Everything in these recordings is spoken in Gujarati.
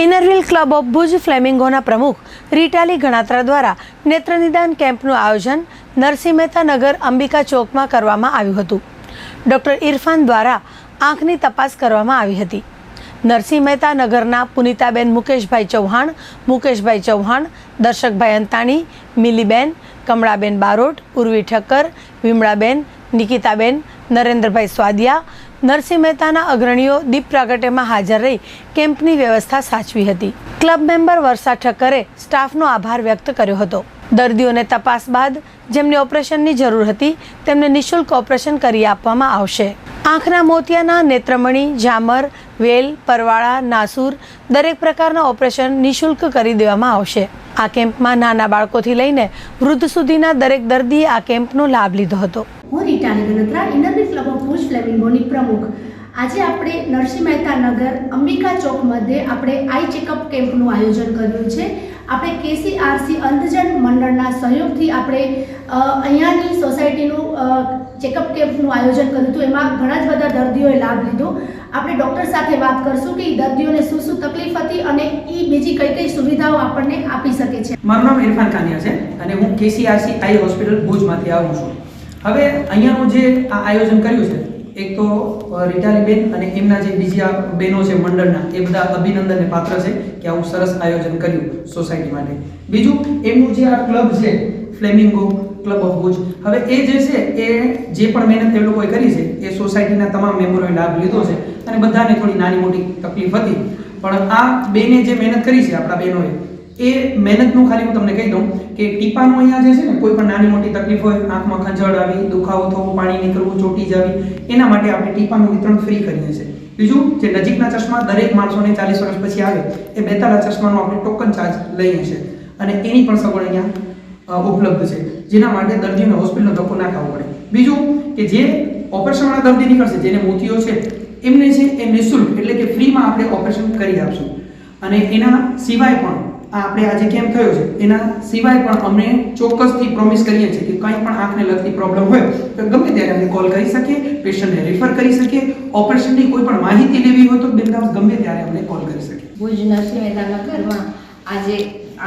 Inner Wheel club of Bhuj ફ્લેમિંગોના પ્રમુખ રીટાલી ગણાત્રા દ્વારા નેત્રનિદાન કેમ્પનું આયોજન નરસિંહ મહેતા નગર અંબિકા ચોકમાં કરવામાં આવ્યું હતું. ડૉક્ટર ઇરફાન દ્વારા આંખની તપાસ કરવામાં આવી હતી. નરસિંહ મહેતા નગરના પુનિતાબેન મુકેશભાઈ ચૌહાણ મુકેશભાઈ ચૌહાણ, દર્શકભાઈ અંતાણી, મિલીબેન, કમળાબેન બારોટ, ઉર્વી ઠક્કર, વિમળાબેન, નિકિતાબેન, નરેન્દ્રભાઈ સ્વાદિયા નરસિંહ મહેતાના અગ્રણીઓ દીપ પ્રાગટ્યમાં હાજર રહી કેમ્પની વ્યવસ્થા સાચવી હતી. ક્લબ મેમ્બર વર્ષા ઠક્કરે સ્ટાફનો આભાર વ્યક્ત કર્યો હતો. દર્દીઓને તપાસ બાદ જેમને ઓપરેશનની જરૂર હતી, તેમને નિઃશુલ્ક ઓપરેશન કરી આપવામાં આવશે. આંખના મોતિયાના નેત્રમણી, ઝામર, વેલ, પરવાળા, નાસુર દરેક પ્રકારના ઓપરેશન નિઃશુલ્ક કરી દેવામાં આવશે. આ કેમ્પમાં નાના બાળકોથી લઈને વૃદ્ધ સુધીના દરેક દર્દીએ આ કેમ્પનો લાભ લીધો હતો. હું રીટાની Ganatra Inner Wheel club of Bhuj ફ્લેમિંગોની પ્રમુખ. આજે આપણે નરસિંહ મહેતા નગર, અંબિકા ચોક મધ્યે આપણે આઈ ચેકઅપ કેમ્પનું આયોજન કર્યું છે. આપણે કેસીઆરસી અંધજન મંડળના સહયોગથી આપણે અહીંયાની સોસાયટીનું ચેકઅપ કેમ્પનું આયોજન કર્યું હતું. એમાં ઘણા જ બધા દર્દીઓએ લાભ લીધો. આપણે ડૉક્ટર સાથે વાત કરશું કે દર્દીઓને શું શું તકલીફ હતી અને એ બીજી કઈ કઈ સુવિધાઓ આપણને આપી શકે છે. મારું નામ ઇરફાન કાનિયા છે અને હું કેસીઆરસી આઈ હોસ્પિટલ ભુજમાંથી આવું છું. હવે અહીંયાનું જે આ આયોજન કર્યું છે, એક તો રીટાલીબેન અને એમના જે બીજી આ બહેનો છે મંડળના, એ બધા અભિનંદનને પાત્ર છે કે આવું સરસ આયોજન કર્યું સોસાયટી માટે. બીજું, એમનું જે આ ક્લબ છે ફ્લેમિંગો ક્લબ ઓફ ભુજ હવે એ જે છે, એ જે પણ મહેનત એ લોકોએ કરી છે, એ સોસાયટીના તમામ મેમ્બરોએ લાભ લીધો છે અને બધાને થોડી નાની મોટી તકલીફ હતી. પણ આ બેને જે મહેનત કરી છે, આપણા બહેનોએ એ મહેનતનું ખાલી હું તમને કહી દઉં કે ટીપાનું અહીંયા જે છે ને, કોઈ પણ નાની મોટી તકલીફ હોય, આંખમાં ખંજળ આવી, દુખાવો થવો, પાણી નીકળવું, ચોટી જવી, એના માટે આપણે ટીપાનું વિતરણ ફ્રી કરીએ છીએ. બીજું, જે નજીકના ચશ્મા દરેક માણસોને ચાલીસ વર્ષ પછી આવે, એ બેતાળા ચશ્માનો આપણે ટોકન ચાર્જ લઈએ છીએ. અને એની પણ સગવડ અહીંયા ઉપલબ્ધ છે. જેના માટે દર્દીને હોસ્પિટલનો ધક્કો ના ખાવો પડે. બીજું, કે જે ઓપરેશનવાળા દર્દી નીકળશે, જેને મોતીઓ છે, એમને છે એ નિઃશુલ્ક એટલે કે ફ્રીમાં આપણે ઓપરેશન કરી આપશું. અને એના સિવાય પણ આપણે આજે કેમ થયો છે? એના સિવાય પણ અમે ચોક્કસથી પ્રોમિસ કરીએ છીએ કે કંઈ પણ આંખને લગતી પ્રોબ્લેમ હોય તો ગમે ત્યારે અમે કોલ કરી શકીએ પેશન્ટને રેફર કરી શકીએ ઓપરેશનની કોઈ પણ માહિતી લેવી હોય તો બિંદાસ ગમે ત્યારે અમને કોલ કરી શકીએ. ભુજ નરસિંહ મહેતાના ઘરમાં આજે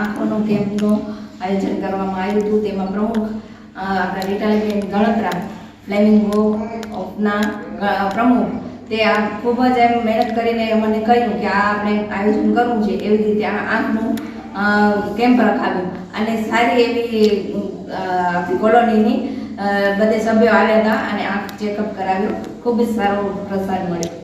આંખોનો કેમ્પનું આયોજન કરવામાં આવ્યું હતું. તેમાં પ્રમુખ આપણા રિટાયરમેન્ટ ગણતરા ફ્લેમિંગો ઓફના પ્રમુખ, તે આ ખૂબ જ એમ મહેનત કરીને મને કહ્યું કે આ આપણે આયોજન કરવું છે. એવી રીતે આ આંખનું કેમ્પ રખાવ્યું. અને સારી એવી આપણી કોલોનીની બધે સભ્યો આવ્યા હતા અને આંખ ચેકઅપ કરાવ્યું. ખૂબ જ સારો પ્રસાદ મળ્યો.